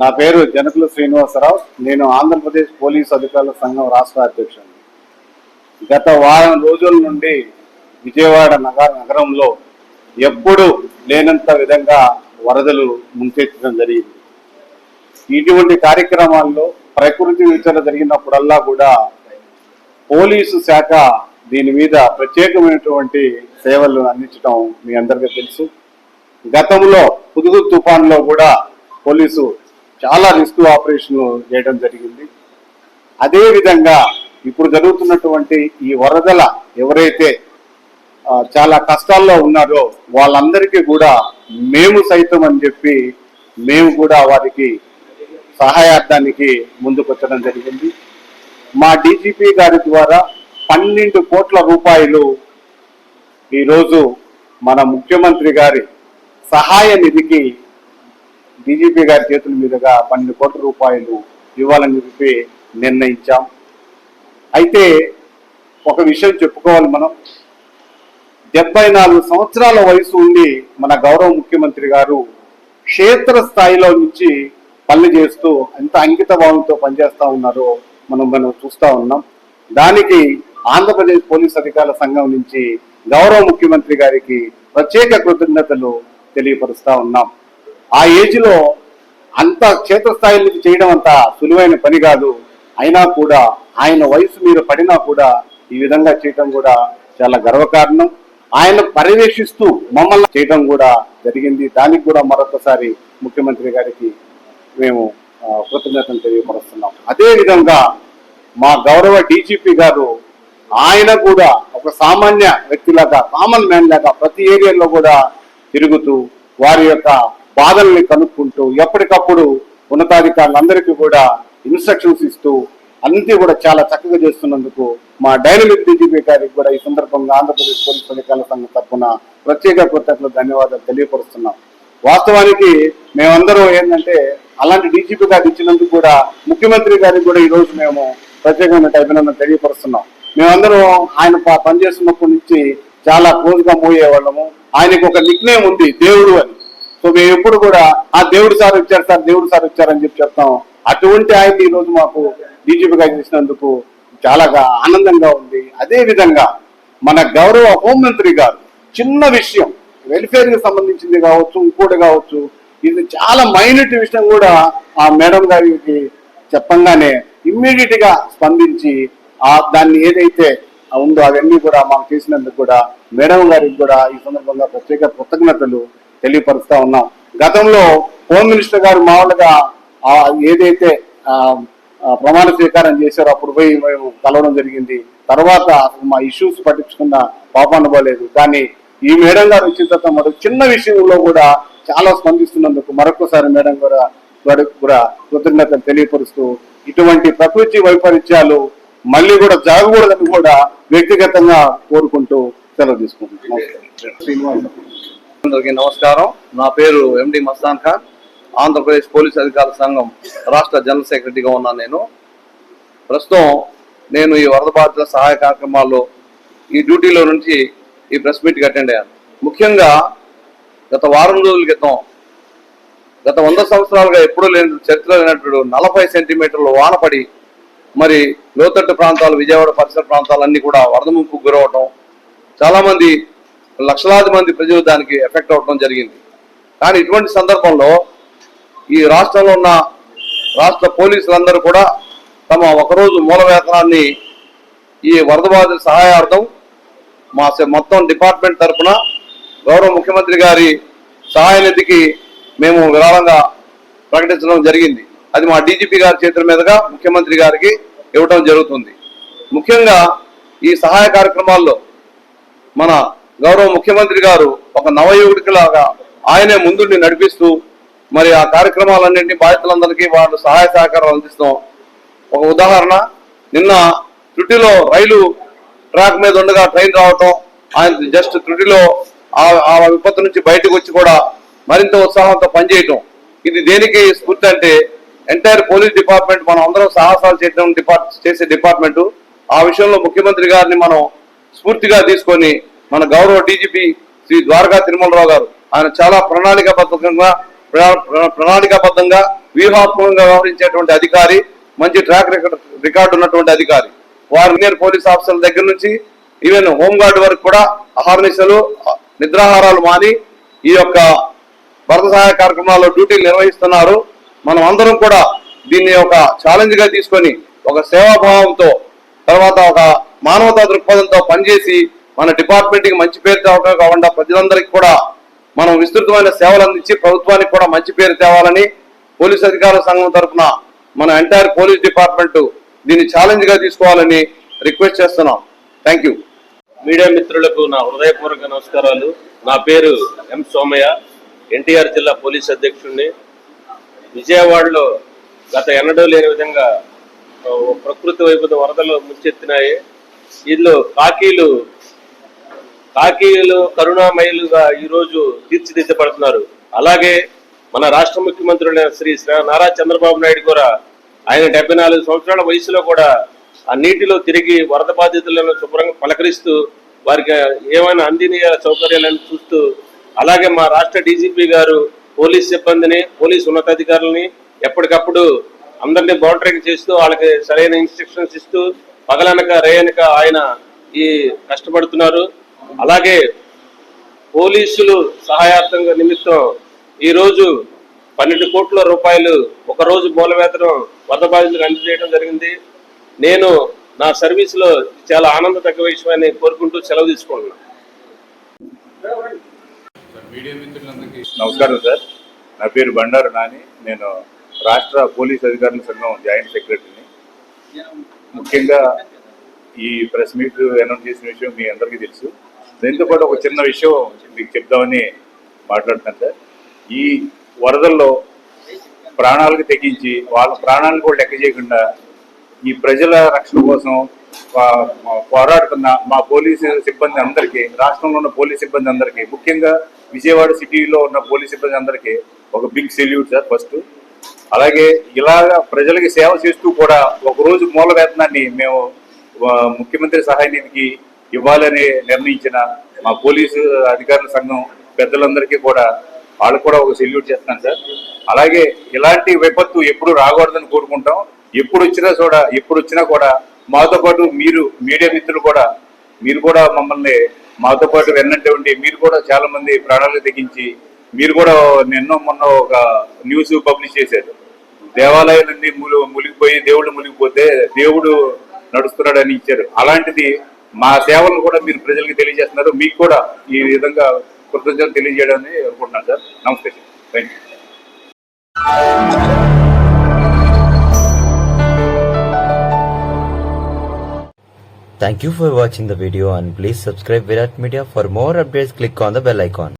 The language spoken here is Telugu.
నా పేరు జనకుల శ్రీనివాసరావు. నేను ఆంధ్రప్రదేశ్ పోలీస్ అధికారుల సంఘం రాష్ట్ర అధ్యక్షుడు గత వారం రోజుల నుండి విజయవాడ నగర నగరంలో ఎప్పుడూ లేనంత విధంగా వరదలు ముంచెత్తడం జరిగింది. ఇటువంటి కార్యక్రమాల్లో ప్రకృతి విచారణ జరిగినప్పుడల్లా కూడా పోలీసు శాఖ దీని మీద ప్రత్యేకమైనటువంటి సేవలు అందించడం మీ అందరికీ తెలుసు. గతంలో పుదుగు తుఫాన్లో కూడా పోలీసు చాలా రిస్క్ ఆపరేషన్లు చేయడం జరిగింది. అదేవిధంగా ఇప్పుడు జరుగుతున్నటువంటి ఈ వరదల ఎవరైతే చాలా కష్టాల్లో ఉన్నారో వాళ్ళందరికీ కూడా మేము సైతం అని చెప్పి మేము కూడా వారికి సహాయార్థానికి ముందుకొచ్చడం జరిగింది. మా డీజీపీ గారి ద్వారా పన్నెండు కోట్ల రూపాయలు ఈరోజు మన ముఖ్యమంత్రి గారి సహాయ నిధికి డీజీపీ గారి చేతుల మీదుగా పన్నెండు కోట్ల రూపాయలు ఇవ్వాలని చెప్పి నిర్ణయించాం. అయితే ఒక విషయం చెప్పుకోవాలి మనం. డెబ్బై నాలుగు సంవత్సరాల వయసు ఉండి మన గౌరవ ముఖ్యమంత్రి గారు క్షేత్ర స్థాయిలో నుంచి పనులు చేస్తూ ఎంత అంకిత భావంతో పనిచేస్తూ ఉన్నారో మనం మనం చూస్తూ ఉన్నాం. దానికి ఆంధ్రప్రదేశ్ పోలీస్ అధికారుల సంఘం నుంచి గౌరవ ముఖ్యమంత్రి గారికి ప్రత్యేక కృతజ్ఞతలు తెలియపరుస్తూ ఉన్నాం. ఆ ఏజ్లో అంత క్షేత్రస్థాయిలోకి చేయడం అంత సులువైన పని కాదు. అయినా కూడా ఆయన వయసు మీద పడినా కూడా ఈ విధంగా చేయటం కూడా చాలా గర్వకారణం. ఆయన పర్యవేక్షిస్తూ మమ్మల్ని చేయడం కూడా జరిగింది. దానికి కూడా మరొకసారి ముఖ్యమంత్రి గారికి మేము కృతజ్ఞతను కృతజ్ఞతలు తెలియపరుస్తున్నాం. అదే విధంగా మా గౌరవ డీజీపీ గారు ఆయన కూడా ఒక సామాన్య వ్యక్తిలాగా కామన్ మ్యాన్ లాగా ప్రతి ఏరియాలో కూడా తిరుగుతూ వారి యొక్క బాధల్ని కనుక్కుంటూ ఎప్పటికప్పుడు ఉన్నతాధికారులందరికీ కూడా ఇన్స్ట్రక్షన్స్ ఇస్తూ అన్ని కూడా చాలా చక్కగా చేస్తున్నందుకు మా డైనమిక్ డీజీపీ గారికి కూడా ఈ సందర్భంగా ఆంధ్రప్రదేశ్ పోలీస్ అధికారుల సంఘం తరఫున ప్రత్యేక కృతజ్ఞతలు ధన్యవాదాలు తెలియపరుస్తున్నాం. వాస్తవానికి మేమందరం ఏంటంటే అలాంటి డీజీపీ గారు ఇచ్చినందుకు కూడా ముఖ్యమంత్రి గారికి కూడా ఈ రోజు మేము ప్రత్యేకమైన అభినందన తెలియపరుస్తున్నాం. మేమందరం ఆయన పనిచేస్తున్నప్పటి నుంచి చాలా క్లోజ్గా వాళ్ళము. ఆయనకు ఒక నిక్ నేమ్ ఉంది దేవుడు అని. సో మేము ఎప్పుడు కూడా ఆ దేవుడు సార్ వచ్చారు సార్ దేవుడు సార్ వచ్చారని చెప్పి చెప్తాం. అటువంటి ఆయన ఈ రోజు మాకు డీజీపీగా చేసినందుకు చాలా ఆనందంగా ఉంది. అదే విధంగా మన గౌరవ హోంమంత్రి గారు చిన్న విషయం వెల్ఫేర్కి సంబంధించింది కావచ్చు ఇంకోటి కావచ్చు ఇది చాలా మైనట్ విషయం కూడా ఆ మేడం గారికి చెప్పంగానే ఇమ్మీడియట్గా స్పందించి ఆ దాన్ని ఏదైతే ఉందో అవన్నీ కూడా మాకు చేసినందుకు కూడా మేడం గారికి కూడా ఈ సందర్భంగా ప్రత్యేక కృతజ్ఞతలు. తెలియపరుస్తా ఉన్నాం. గతంలో హోమ్ మినిస్టర్ గారు మామూలుగా ఏదైతే ప్రమాణ స్వీకారం చేశారో అప్పుడు పోయి మేము కలవడం జరిగింది. తర్వాత మా ఇష్యూస్ పట్టించుకున్న పాపం పోలేదు కానీ ఈ మేడం గారు వచ్చిన తర్వాత మరి చిన్న విషయంలో కూడా చాలా స్పందిస్తున్నందుకు మరొకసారి మేడం కూడా వారికి కూడా కృతజ్ఞతలు తెలియపరుస్తూ ఇటువంటి ప్రకృతి వైపరీత్యాలు మళ్ళీ కూడా జరగకూడదని కూడా వ్యక్తిగతంగా కోరుకుంటూ సెలవు తీసుకుంటున్నాం. శ్రీనివాస్ అందరికీ నమస్కారం. నా పేరు ఎండి మస్తాన్ ఖాన్. ఆంధ్రప్రదేశ్ పోలీస్ అధికారుల సంఘం రాష్ట్ర జనరల్ సెక్రటరీగా ఉన్నాను నేను. ప్రస్తుతం నేను ఈ వరద బాధితుల సహాయ కార్యక్రమాల్లో ఈ డ్యూటీలో నుంచి ఈ ప్రెస్ మీట్కి అటెండ్ అయ్యాను. ముఖ్యంగా గత వారం రోజుల క్రితం గత వంద సంవత్సరాలుగా ఎప్పుడూ లేని చరిత్ర లేనట్టు నలభై సెంటీమీటర్లు వాన పడి మరి లోతట్టు ప్రాంతాలు విజయవాడ పరిసర ప్రాంతాలన్నీ కూడా వరద ముంపుకు గురవటం చాలా మంది లక్షలాది మంది ప్రజలు దానికి ఎఫెక్ట్ అవడం జరిగింది. కానీ ఇటువంటి సందర్భంలో ఈ రాష్ట్రంలో ఉన్న రాష్ట్ర పోలీసులందరూ కూడా తమ ఒకరోజు మూల వేతనాన్ని ఈ వరద బాధితుల సహాయార్థం మా మొత్తం డిపార్ట్మెంట్ తరఫున గౌరవ ముఖ్యమంత్రి గారి సహాయ నిధికి మేము విరాళంగా ప్రకటించడం జరిగింది. అది మా డీజీపీ గారి చేతుల మీదుగా ముఖ్యమంత్రి గారికి ఇవ్వటం జరుగుతుంది. ముఖ్యంగా ఈ సహాయ కార్యక్రమాల్లో మన గౌరవ ముఖ్యమంత్రి గారు ఒక నవయువకుడిలాగా ఆయనే ముందుండి నడిపిస్తూ మరి ఆ కార్యక్రమాలన్నింటినీ బాధితులందరికీ వాళ్ళు సహాయ సహకారాలు అందిస్తాం ఒక ఉదాహరణ నిన్న త్రుటిలో రైలు ట్రాక్ మీద ఉండగా ట్రైన్ రావటం ఆయన జస్ట్ త్రుటిలో ఆ- ఆ విపత్తు నుంచి బయటకు వచ్చి కూడా మరింత ఉత్సాహంతో పనిచేయటం. ఇది దేనికి స్ఫూర్తి అంటే ఎంటైర్ పోలీస్ డిపార్ట్మెంట్ మనం అందరం సాహసాలు చేయడం డిపార్ట్ చేసే డిపార్ట్మెంట్ ఆ విషయంలో ముఖ్యమంత్రి గారిని మనం స్ఫూర్తిగా తీసుకొని మన గౌరవ డీజీపీ శ్రీ ద్వారకా తిరుమలరావు గారు. ఆయన చాలా ప్రణాళికాబద్ధంగా ప్రణా- ప్రణాళికాబద్ధంగా వ్యూహాత్మకంగా వ్యవహరించేటువంటి అధికారి మంచి ట్రాక్ రికార్డ్ రికార్డు ఉన్నటువంటి అధికారి. వారు సీనియర్ పోలీస్ ఆఫీసర్ల దగ్గర నుంచి ఈవెన్ హోంగార్డు వరకు కూడా అహర్నిశలు నిద్రాహారాలు మాని ఈ యొక్క భరత సహాయ కార్యక్రమాల్లో డ్యూటీలు నిర్వహిస్తున్నారు. మనం అందరం కూడా దీన్ని ఒక ఛాలెంజ్గా తీసుకొని ఒక సేవాభావంతో తర్వాత ఒక మానవతా దృక్పథంతో పనిచేసి మన డిపార్ట్మెంట్కి మంచి పేరు తేవడం కాకుండా ప్రజలందరికీ కూడా మనం విస్తృతమైన సేవలు అందించి ప్రభుత్వానికి కూడా మంచి పేరు తేవాలని పోలీస్ అధికారుల సంఘం తరఫున మన ఎంటైర్ పోలీస్ డిపార్ట్మెంట్ దీన్ని ఛాలెంజ్గా తీసుకోవాలని రిక్వెస్ట్ చేస్తున్నాం. థ్యాంక్ యూ మీడియా మిత్రులకు నా హృదయపూర్వక నమస్కారాలు. నా పేరు ఎం సోమయ్య. ఎన్టీఆర్ జిల్లా పోలీస్ అధ్యక్షుడిని విజయవాడలో గత ఎన్నడూ లేని విధంగా ప్రకృతి వైపు వరదలు ముంచెత్తినాయి. వీళ్ళు కాకీలు కాకీయులు కరుణామయులుగా ఈరోజు తీర్చిదిద్దబడుతున్నారు. అలాగే మన రాష్ట్ర ముఖ్యమంత్రులైన శ్రీ శ్రీ నారా చంద్రబాబు నాయుడు కూడా ఆయన డెబ్బై నాలుగు సంవత్సరాల వయసులో కూడా ఆ నీటిలో తిరిగి వరద బాధితులను శుభ్రంగా పలకరిస్తూ వారికి ఏమైనా అందిన సౌకర్యాలను చూస్తూ అలాగే మా రాష్ట్ర డీజీపీ గారు పోలీస్ సిబ్బందిని పోలీస్ ఉన్నతాధికారులని ఎప్పటికప్పుడు అందరినీ మోనిటరింగ్ చేస్తూ వాళ్ళకి సరైన ఇన్స్ట్రక్షన్స్ ఇస్తూ పగలనక రేయనక ఆయన ఈ కష్టపడుతున్నారు. అలాగే పోలీసులు సహాయార్థంగా నిమిత్తం ఈ రోజు పన్నెండు కోట్ల రూపాయలు ఒక రోజు మూల వేతనం వరద బాధితులకు అందజేయడం జరిగింది. నేను నా సర్వీస్లో చాలా ఆనందదగ్గ విషయమని కోరుకుంటూ సెలవు తీసుకుంటున్నాను. నమస్కారం సార్. నా పేరు బండారు నాని. నేను రాష్ట్ర పోలీస్ అధికారుల సంఘం జాయింట్ సెక్రటరీని. ముఖ్యంగా ఈ ప్రెస్ మీట్ అనౌన్స్ చేసిన విషయం మీ అందరికీ తెలుసు. దీంతో పాటు ఒక చిన్న విషయం మీకు చెప్దామని మాట్లాడుతున్నాను సార్ ఈ వరదల్లో ప్రాణాలకు తెగించి వాళ్ళ ప్రాణాలను కూడా లెక్క చేయకుండా ఈ ప్రజల రక్షణ కోసం పోరాడుతున్న మా పోలీసు సిబ్బంది అందరికీ రాష్ట్రంలో ఉన్న పోలీస్ సిబ్బంది అందరికీ ముఖ్యంగా విజయవాడ సిటీలో ఉన్న పోలీస్ సిబ్బంది అందరికీ ఒక బిగ్ సెల్యూట్ సార్ ఫస్ట్ అలాగే ఇలాగ ప్రజలకి సేవ చేస్తూ కూడా ఒకరోజు మూల వేతనాన్ని మేము ముఖ్యమంత్రి సహాయ నిధికి ఇవ్వాలని నిర్ణయించిన మా పోలీసు అధికారుల సంఘం పెద్దలందరికీ కూడా వాళ్ళు కూడా ఒక సెల్యూట్ చేస్తున్నాను సార్. అలాగే ఇలాంటి విపత్తు ఎప్పుడు రాకూడదని కోరుకుంటాం. ఎప్పుడు వచ్చినా కూడా ఎప్పుడు వచ్చినా కూడా మాతో పాటు మీరు మీడియా మిత్రులు కూడా మీరు కూడా మమ్మల్ని మాతో పాటు వెన్నంటే ఉండి మీరు కూడా చాలా మంది ప్రాణాలు తెగించి మీరు కూడా నిన్న మొన్న ఒక న్యూస్ పబ్లిష్ చేశారు. దేవాలయాలన్నీ ములు మునిగిపోయి దేవుడు మునిగిపోతే దేవుడు నడుస్తున్నాడని ఇచ్చారు. అలాంటిది మా సేవలను కూడా మీరు ప్రజలకు తెలియజేస్తున్నారు మీకు కూడా ఈ విధంగా కృతజ్ఞతలు తెలియజేయడాన్ని అనుకుంటున్నాను సార్ నమస్తే thank you Thank you for watching the video and please subscribe Virat Media for more updates click on the bell icon.